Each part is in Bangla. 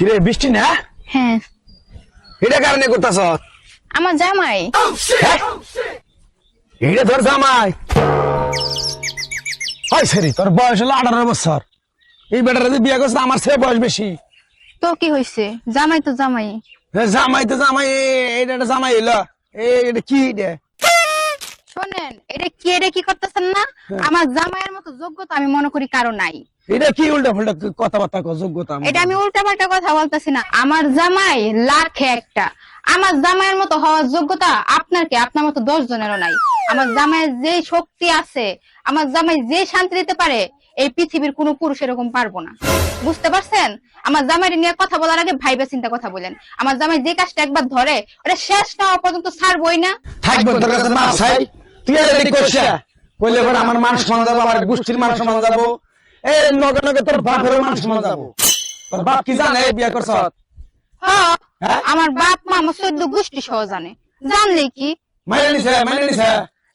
কিরে বৃষ্টি না? হ্যাঁ। এটা কারণে করতেছ? আমার জামাই। এটা তোর জামাই। হয় সরি তোর বয়স হলো আঠারো বছর। এই বেটারা যে বিয়ে করছে আমার সে বয়স বেশি। তো কি হয়েছে জামাই তো জামাই। জামাই তো জামাই এটা একটা জামাই এলো এই এটা কি এটা? শোনেন এটা কি এটা কি করতেছেন না? আমার জামাইয়ের মতো যোগ্যতা আমি মনে করি কারও নাই। এটা কি উল্টা ফুল্টা কথাবার্তা যোগ্যতা আমার? এটা আমি উল্টা পাল্টা কথা বলতেছি না। আমার জামাই লাখে একটা। আমার জামাইয়ের মতো হওয়ার যোগ্যতা আপনার কি আপনার মতো দশ জনেরও নাই। আমার জামাইয়ের যে শক্তি আছে আমার জামাই যে শান্তি দিতে পারে এই পৃথিবীর কোনো পুরুষ এরকম পারব না। বুঝতে পারছেন? আমার জামাই নিয়ে কথা বলার আগে ভাইবে চিন্তা কথা বলেন। আমার জামাই যে কাজটা একবার ধরে ওটা শেষ না হওয়া পর্যন্ত ছাড়বই না। থাকব তোর কাছে মাছ তুই। আমার মান সমান যাব আমার গোষ্ঠীর মান সমান যাব। এ নগে নগে তোর বাপের মান সমান যাব। তোর বাপ কি জানে বিয়ে করছ? হ্যাঁ, হ্যাঁ? আমার বাপ মা আমার চোদ্দ গোষ্ঠী সহ জানে। জানলে কি? মাইনে নিছে মাইনে নিছে।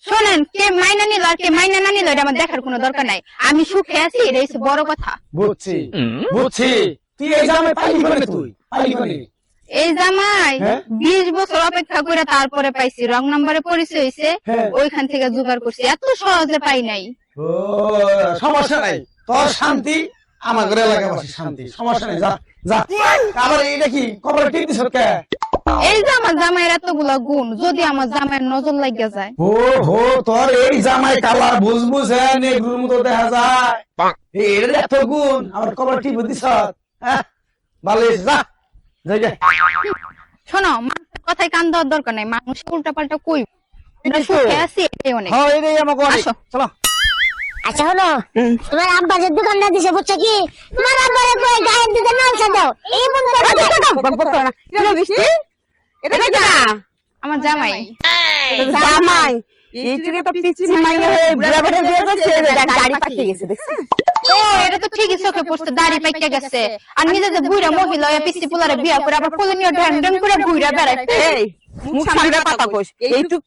শোনেন কে মাইনা নিল আর কে মাইনা না নিল এটা আমার দেখার কোনো দরকার নাই। আমি সুখে আছি এটা হচ্ছে বড় কথা। বুঝছি। বুঝছি। তুই এই জামে পাইলি কোনে তুই। পাইলি কোনে এই জামাই হ্যাঁ? বিশ বছর অপেক্ষা করে তারপরে পাইছি রং নাম্বারে পরিচয় হয়েছে হ্যাঁ। ওইখান থেকে জোগাড় করছি। এত সহজে পাই নাই। সমস্যা নাই। তোর শান্তি আমার ঘরে এলাকাবাসী শান্তি। সমস্যা নাই যা যা। আবার এটা কি কবরে টিপ দিছ কে? এই যে আমার জামাইয়ের এতগুলা গুণ যদি আমার জামাইয়ের নজর লাগিয়া যায়। ও হো তোর এই জামাই কালার বুঝবুঝ হ্যাঁ নেগুর মতো দেখা যায়। এর এত গুণ আবার কবরে টিপ দিছ? হ্যাঁ ভালো হয়েছে, যা যাই যা। শোনো কথায় কান দেওয়ার দরকার নাই মানুষ উল্টা পাল্টা কই আমরা সুখে আছি এটাই অনেক। হ্যাঁ এটাই আমাকে। চলো। আচ্ছা হলো তোমার আব্বা যে দোকানটা দিছে বুঝছ কি তোমার আব্বারে কই গায়ের দিকে নালসা দাও এই মন করে আমার জামাই জামাই এই যুগে তো পিচি মাইনে হয়ে করছে গাড়ি পাঠিয়ে গেছে দেখছেন ও এটা তো ঠিকই চোখে পড়ছে দাড়ি পাইকে গেছে আর নিজে যে বুড়া মহিলা হয়ে পিসি পোলারে বিয়া করে আবার কোলে নিয়ে ঢ্যাং ঢ্যাং করে বুড়া বেড়াইতে এই মুখ সামনে পাতা কইস এইটুক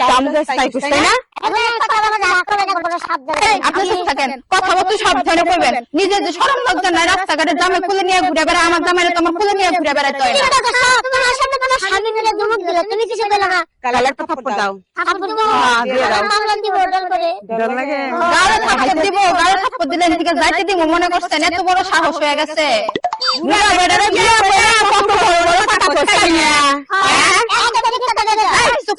চামড়া স্টাই তাই না? এখন একটা কথা বলে হাত করে কোনো শব্দ এই, আপনি চুপ থাকেন। কথা বলতে সাবধানে কইবেন নিজের যে সরম লজ্জা নাই রাস্তাঘাটে জামে খুলে নিয়ে ঘুরে বেড়ায় আমার জামাইরে তোমার খুলে নিয়ে ঘুরে বেড়াইতে হয় না। তোমার সামনে তোমার স্বামী মিলে দুমুক দিল তুমি কিছু বলো না? কালার তো থাপ্পড় দাও। থাপ্পড় দাও হ্যাঁ, দিয়ে দাও। মামলা দিব ডল করে। ডর লাগে। গাড়ে থাপ্পড় দিব গাড়ে থাপ্পড় দিলে এদিকে যাইতে দিব মনে করছেন এত বড় সাহস হয়ে গেছে। বুড়া বেড়ারে বিয়া করে কত বড় বড় কথা কইছ না হ্যাঁ? একটা দিকে টাকা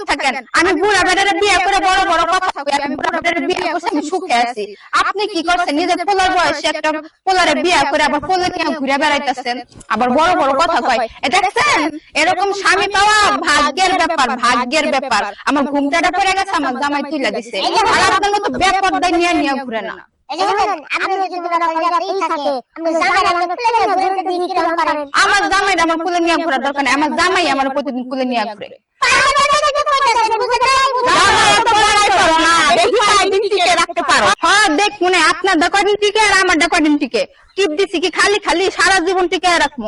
থাকেন। আমি বুড়া বেড়ারে বিয়ে করে বড় বড় কথা কই? আমি বুড়া বেড়ারে বিয়ে করছি আমি সুখে আছি। আপনি কি করছেন? নিজের পোলার বয়সে একটা পোলারে বিয়ে করে আবার নিয়ে ঘুরে বেড়াইতেছেন। আবার বড় বড় কথা কয়। দেখছেন? এরকম স্বামী পাওয়া ভাগ্যের ব্যাপার ভাগ্যের ব্যাপার। আমার ঘুমটাটা পড়ে গেছে আমার জামাই তুইলা দিছে। আর আপনার মতো ব্যাপার নিয়ে নিয়ে ঘুরে না। কোনো আমার জামাই আমার কুলে নিয়ে ঘোরার দরকার আমার জামাই আমার প্রতিদিন কুলে নিয়ে ঘুরে। আপনার দোকান টিকে আর আমার দোকান টিকে টিপ দিছি কি খালি খালি সারা জীবন টিকে রাখব।